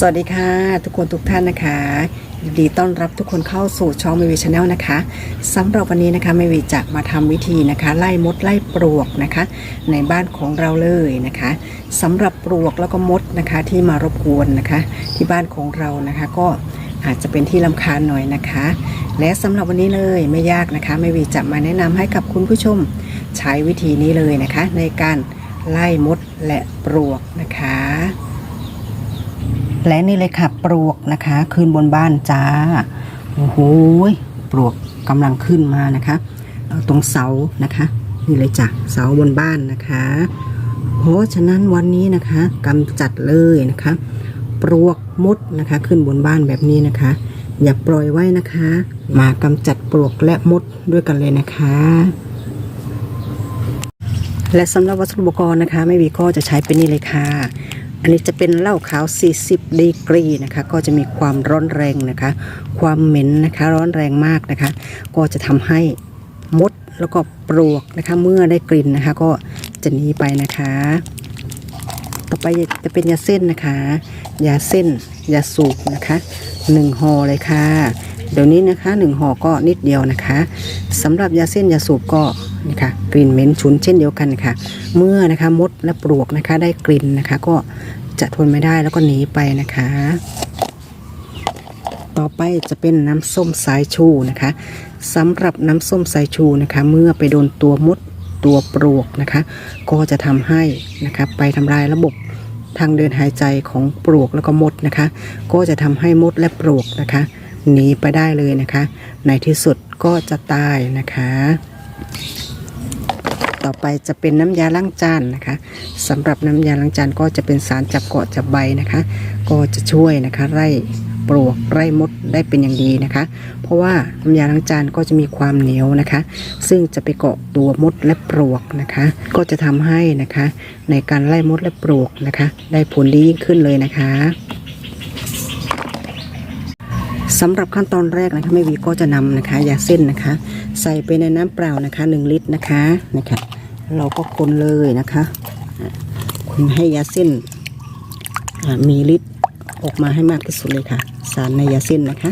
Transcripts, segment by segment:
สวัสดีค่ะ ทุกคนทุกท่านนะคะยินดีต้อนรับทุกคนเข้าสู่ช่องเมวีชาแนลนะคะสำหรับวันนี้นะคะเมวีจะมาทำวิธีนะคะ ไล่มดไล่ปลวกนะคะ ในบ้านของเราเลยนะคะสำหรับปลวกแล้วก็มดนะคะที่มารบกวนนะคะ ที่บ้านของเรานะคะ ก็อาจจะเป็นที่ลำคาญหน่อยนะคะ และสำหรับวันนี้เลยไม่ยากนะคะเมวีจะมาแนะนำให้กับคุณผู้ชมใช้วิธีนี้เลยนะคะ ในการไล่มดและปลวกนะคะ และนี่เลยค่ะปลวกนะคะขึ้นบนบ้านจ้าโอ้โหปลวกกำลังขึ้นมานะคะตรงเสานะคะ นี่เลยจ้ะเสาบนบ้านนะคะเพราะฉะนั้นวันนี้นะคะกำจัดเลยนะคะ ปลวกมดนะคะ ขึ้นบนบ้านแบบนี้นะคะ อย่าปล่อยไว้นะคะ มากำจัดปลวกและมดด้วยกันเลยนะคะและสำหรับวัสดุอุปกรณ์นะคะ ไม่มีก็จะใช้เป็นนี่เลยค่ะ อันนี้จะเป็นเหล้าขาว 40 ดีกรีนะคะ ก็จะมีความร้อนแรงนะคะ ความเหม็นนะคะร้อนแรงมากนะคะ ก็จะทำให้มดแล้วก็ปลวกนะคะ เมื่อได้กลิ่นนะคะ ก็จะหนีไปนะคะ ต่อไปจะเป็นยาเส้นนะคะ ยาเส้น ยาสูบนะคะหนึ่งห่อเลยค่ะ เดี๋ยวนี้นะคะหนึ่งห่อก็นิดเดียวนะคะสำหรับยาเส้นยาสูบก็ นี่ค่ะกลิ่นเหม็นฉุนเช่นเดียวกันค่ะ เมื่อนะคะมดและปลวกนะคะ ได้กลิ่นนะคะ ก็จะทนไม่ได้แล้วก็หนีไปนะคะ ต่อไปจะเป็นน้ำส้มสายชูนะคะสำหรับน้ำส้มสายชูนะคะ เมื่อไปโดนตัวมดตัวปลวกนะคะ ก็จะทำให้นะคะไปทำลายระบบทางเดินหายใจของปลวกแล้วก็มดนะคะ ก็จะทำให้มดและปลวกนะคะหนีไปได้เลยนะคะ ในที่สุดก็จะตายนะคะ ต่อไปจะเป็นน้ำยาล้างจานนะคะสำหรับน้ำยาล้างจานก็จะเป็นสารจับเกาะจับใบนะคะ ก็จะช่วยนะคะไล่ปลวกไล่มดได้เป็นอย่างดีนะคะ เพราะว่าน้ำยาล้างจานก็จะมีความเหนียวนะคะ ซึ่งจะไปเกาะตัวมดและปลวกนะคะ ก็จะทำให้นะคะในการไล่มดและปลวกนะคะ ได้ผลดียิ่งขึ้นเลยนะคะสำหรับขั้นตอนแรกนะคะแม่วีก็จะนำนะคะยาเส้นนะคะ ใส่ไปในน้ำเปล่านะคะ 1 ลิตรนะคะนะคะ เราก็คนเลยนะคะอะคนให้ยาเส้นมีฤทธิ์ออกมาให้มากที่สุดเลยค่ะ สารในยาเส้นนะคะ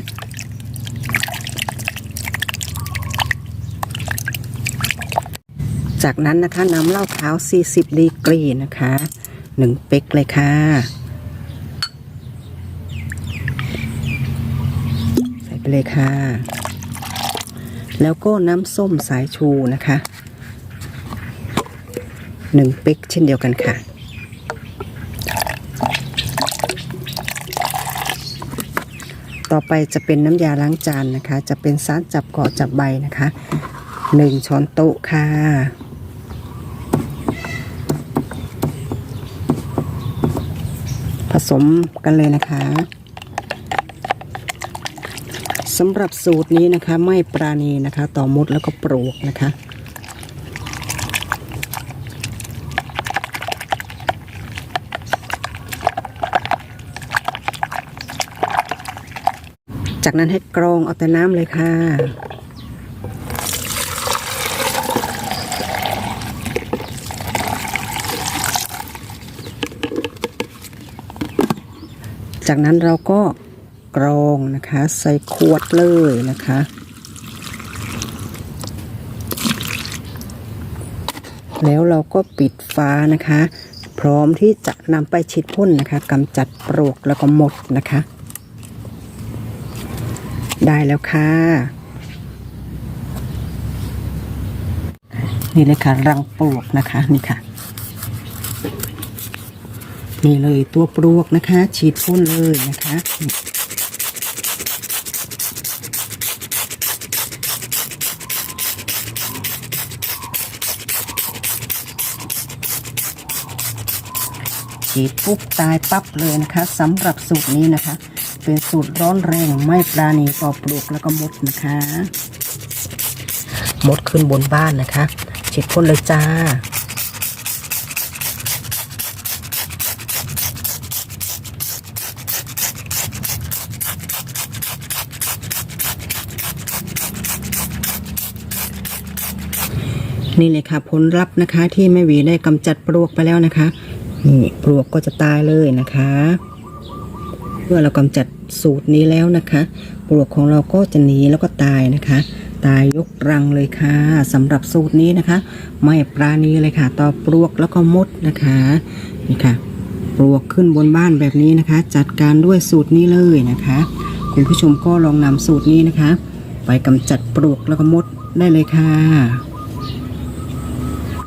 จากนั้นนะคะน้ำเหล้าขาว 40 ดีกรีนะคะ1เป๊กเลยค่ะ ใส่ไปเลยค่ะ แล้วก็น้ำส้มสายชูนะคะ หนึ่งเป๊กเช่นเดียวกันค่ะ ต่อไปจะเป็นน้ำยาล้างจานนะคะ จะเป็นสารจับเกาะจับใบนะคะหนึ่งช้อนโต๊ะค่ะผสมกันเลยนะคะสำหรับสูตรนี้นะคะ ไม่ปราณีนะคะ ต่อมดแล้วก็ปลวกนะคะ จากนั้นให้กรองเอาแต่น้ำเลยค่ะ จากนั้นเราก็กรองนะคะ ใส่ขวดเลยนะคะแล้วเราก็ปิดฟ้านะคะ พร้อมที่จะนำไปฉีดพ่นนะคะกำจัดปลวกแล้วก็หมดนะคะ ได้แล้วค่ะ นี่เลยค่ะ รังปลวกนะคะ นี่ค่ะ นี่เลยตัวปลวกนะคะ ฉีดพ่นเลยนะคะฉีดปุ๊บตายปั๊บเลยนะคะสำหรับสูตรนี้นะคะ เป็นสูตรร้อนแรงไม่ปราณีต่อปลวกแล้วก็มดนะคะมดขึ้นบนบ้านนะคะฉีดพ่นเลยจ้านี่เลยค่ะผลลัพธ์นะคะที่แม่หวีได้กำจัดปลวกไปแล้วนะคะ นี่ปลวกก็จะตายเลยนะคะ เมื่อเรากำจัดสูตรนี้แล้วนะคะปลวกของเราก็จะหนีแล้วก็ตายนะคะ ตายยกรังเลยค่ะสำหรับสูตรนี้นะคะ ไม่ปราณีเลยค่ะ ต่อปลวกแล้วก็มดนะคะนี่ค่ะปลวกขึ้นบนบ้านแบบนี้นะคะ จัดการด้วยสูตรนี้เลยนะคะ คุณผู้ชมก็ลองนำสูตรนี้นะคะ ไปกำจัดปลวกแล้วก็มดได้เลยค่ะ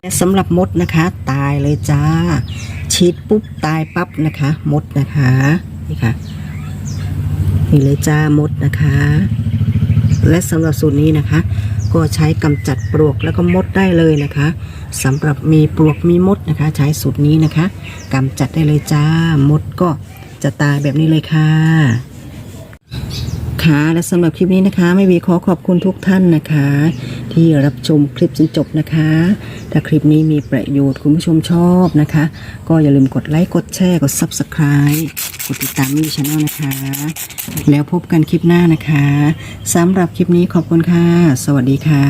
และสำหรับมดนะคะ ตายเลยจ้าฉีดปุ๊บตายปั๊บนะคะ มดนะคะ นี่ค่ะนี่เลยจ้ามดนะคะ และสำหรับสูตรนี้นะคะ ก็ใช้กำจัดปลวกแล้วก็มดได้เลยนะคะสำหรับมีปลวกมีมดนะคะ ใช้สูตรนี้นะคะกำจัดได้เลยจ้ามดก็จะตายแบบนี้เลยค่ะค่ะและสำหรับคลิปนี้นะคะ ไม่วีขอขอบคุณทุกท่านนะคะ ที่รับชมคลิปจนจบนะคะ ถ้าคลิปนี้มีประโยชน์คุณผู้ชมชอบนะคะ ก็อย่าลืมกดไลค์กดแชร์กด Subscribe กดติดตามมิวช n แนลนะคะ แล้วพบกันคลิปหน้านะคะสำหรับคลิปนี้ขอบคุณค่ะ สวัสดีค่ะ